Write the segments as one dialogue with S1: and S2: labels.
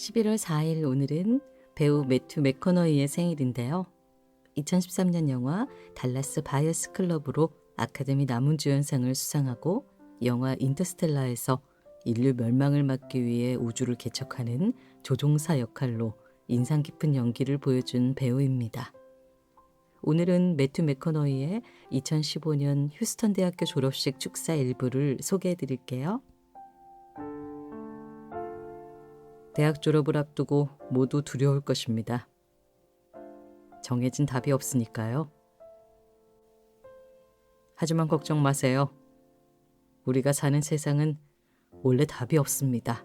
S1: 11월 4일 오늘은 배우 매튜 맥커너이의 생일인데요. 2013년 영화 달라스 바이어스 클럽으로 아카데미 남은주연상을 수상하고 영화 인터스텔라에서 인류 멸망을 막기 위해 우주를 개척하는 조종사 역할로 인상 깊은 연기를 보여준 배우입니다. 오늘은 매튜 맥커너이의 2015년 휴스턴 대학교 졸업식 축사 일부를 소개해 드릴게요. 대학 졸업을 앞두고 모두 두려울 것입니다. 정해진 답이 없으니까요. 하지만 걱정 마세요. 우리가 사는 세상은 원래 답이 없습니다.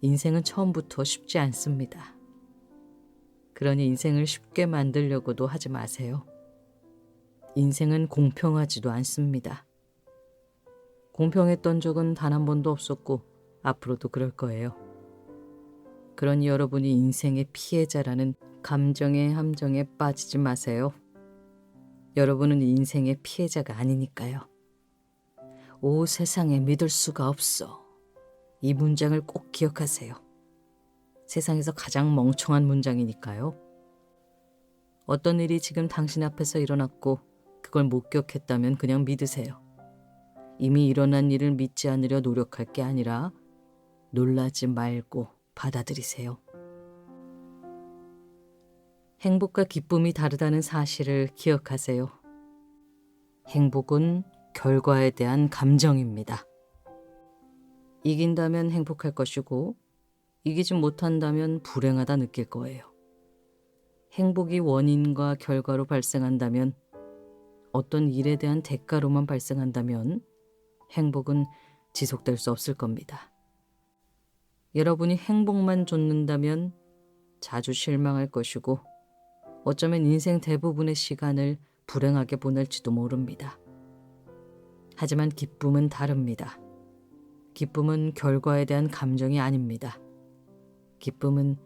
S1: 인생은 처음부터 쉽지 않습니다. 그러니 인생을 쉽게 만들려고도 하지 마세요. 인생은 공평하지도 않습니다. 공평했던 적은 단 한 번도 없었고 앞으로도 그럴 거예요. 그러니 여러분이 인생의 피해자라는 감정의 함정에 빠지지 마세요. 여러분은 인생의 피해자가 아니니까요. 오 세상에 믿을 수가 없어. 이 문장을 꼭 기억하세요. 세상에서 가장 멍청한 문장이니까요. 어떤 일이 지금 당신 앞에서 일어났고 그걸 목격했다면 그냥 믿으세요. 이미 일어난 일을 믿지 않으려 노력할 게 아니라 놀라지 말고 받아들이세요. 행복과 기쁨이 다르다는 사실을 기억하세요. 행복은 결과에 대한 감정입니다. 이긴다면 행복할 것이고, 이기지 못한다면 불행하다 느낄 거예요. 행복이 원인과 결과로 발생한다면, 어떤 일에 대한 대가로만 발생한다면, 행복은 지속될 수 없을 겁니다. 여러분이 행복만 좇는다면 자주 실망할 것이고, 어쩌면 인생 대부분의 시간을 불행하게 보낼지도 모릅니다. 하지만 기쁨은 다릅니다. 기쁨은 결과에 대한 감정이 아닙니다. 기쁨은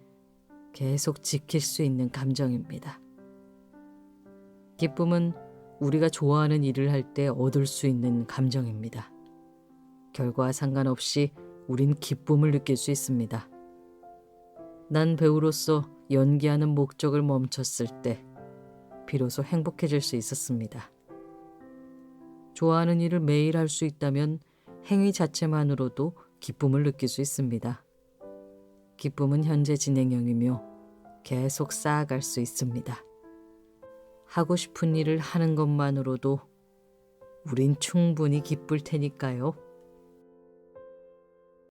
S1: 계속 지킬 수 있는 감정입니다. 기쁨은 우리가 좋아하는 일을 할 때 얻을 수 있는 감정입니다. 결과와 상관없이 우린 기쁨을 느낄 수 있습니다. 난 배우로서 연기하는 목적을 멈췄을 때 비로소 행복해질 수 있었습니다. 좋아하는 일을 매일 할 수 있다면 행위 자체만으로도 기쁨을 느낄 수 있습니다. 기쁨은 현재 진행형이며 계속 쌓아갈 수 있습니다. 하고 싶은 일을 하는 것만으로도 우린 충분히 기쁠 테니까요.